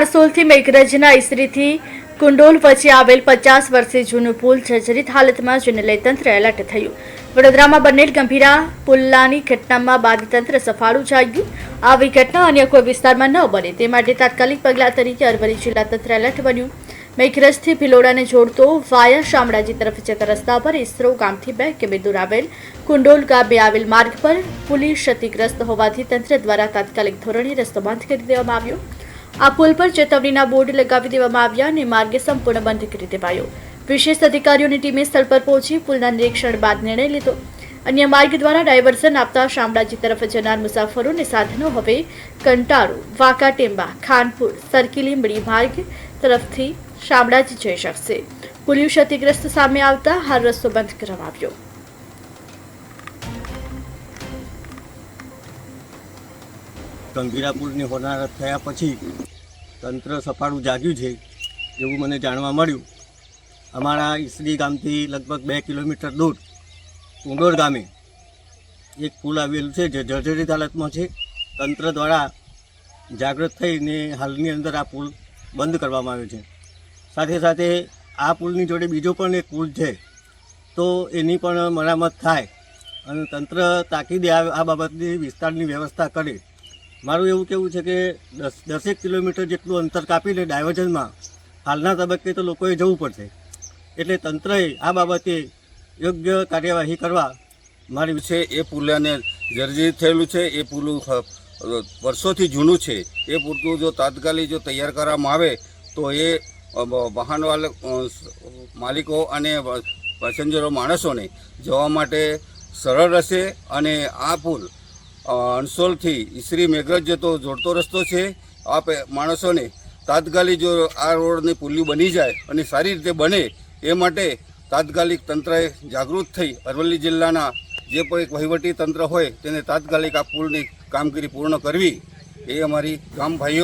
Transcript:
હરસોલથી મેઘરજના ઈસરીથી કુંડોલ વચ્ચે આવેલ પચાસ વર્ષે જૂનું પુલ જર્જરિત હાલતમાં જેને લઈ તંત્ર એલર્ટ થયું. વડોદરામાં બનેલ ગંભીરા પુલ્લાની ઘટનામાં બાદ તંત્ર સફાળું જાગ્યું. આવી ઘટના અન્ય કોઈ વિસ્તારમાં ન બને. તે માટે તાત્કાલિક પગલાં તરીકે અરવલ્લી જિલ્લા તંત્ર એલર્ટ બન્યું. મેઘરજથી ભિલોડાને જોડતો વાયા શામળાજી તરફ જતા રસ્તા પર ઇસરો ગામથી બે કિમી દૂર આવેલ કુંડોલ ગામે આવેલ માર્ગ પર પુલી ક્ષતિગ્રસ્ત હોવાથી તંત્ર દ્વારા તાત્કાલિક ધોરણે રસ્તો બંધ કરી દેવામાં આવ્યો. આ પુલ પર ચેતવણીના બોર્ડ લગાવી દેવામાં આવ્યા અને માર્ગે સંપૂર્ણ બંધ કરી દેવાયો. વિશેષ અધિકારીઓની ટીમે સ્થળ પર પહોંચી પુલના નિરીક્ષણ બાદ નિર્ણય લીધો. અન્ય માર્ગ દ્વારા ડાયવર્ઝન આપતા શામળાજી તરફ જનાર મુસાફરો અને સાધનો હવે કંટાળો વાંકાટેંબા ખાનપુર સરકી લીંબડી માર્ગ તરફથી શામળાજી જઈ શકશે. પુલિયું ક્ષતિગ્રસ્ત સામે આવતા હાલ રસ્તો બંધ કરવામાં આવ્યો. ગંભીરા પુલની હોનારત થયા પછી તંત્ર સફાળું જાગ્યું છે એવું મને જાણવા મળ્યું. અમારા ઈસરી ગામથી લગભગ બે કિલોમીટર દૂર કુંડોર ગામે એક પુલ આવેલું છે જે જર્જરિત હાલતમાં છે. તંત્ર દ્વારા જાગૃત થઈને હાલની અંદર આ પુલ બંધ કરવામાં આવ્યો છે. સાથે સાથે આ પુલની જોડે બીજો પણ એક પુલ છે. તો એની પણ મરામત થાય અને તંત્ર તાકીદે આ બાબતની વિસ્તારની વ્યવસ્થા કરે. મારું એવું કહેવું છે કે દસ દસેક કિલોમીટર જેટલું અંતર કાપીને ડાયવર્ઝનમાં હાલના તબક્કે તો લોકોએ જવું પડશે. એટલે તંત્રએ આ બાબતે યોગ્ય કાર્યવાહી કરવા મારી છે એ પુલાને જર્જરિત થયેલું છે એ પુલ વર્ષોથી જૂનું છે. એ પૂરતું જો તાત્કાલિક જો તૈયાર કરવામાં આવે તો એ અ, બ- વાહન વાલ- અ, સ- માલિકો અને પેસેન્જરો માણસોને જવા માટે સરળ રહેશે અને આ પુલ અણસોલથી ઈસરી મેઘરજ જતો જોડતો રસ્તો છે. આ માણસોને તાત્કાલિક જો આ રોડની પુલ્યું બની જાય અને સારી રીતે બને એ માટે તાત્કાલિક તંત્રએ જાગૃત થઈ અરવલ્લી જિલ્લાના જે પણ એક વહીવટી તંત્ર હોય તેને તાત્કાલિક આ પુલની કામગીરી પૂર્ણ કરવી એ અમારી ગામ ભાઈઓ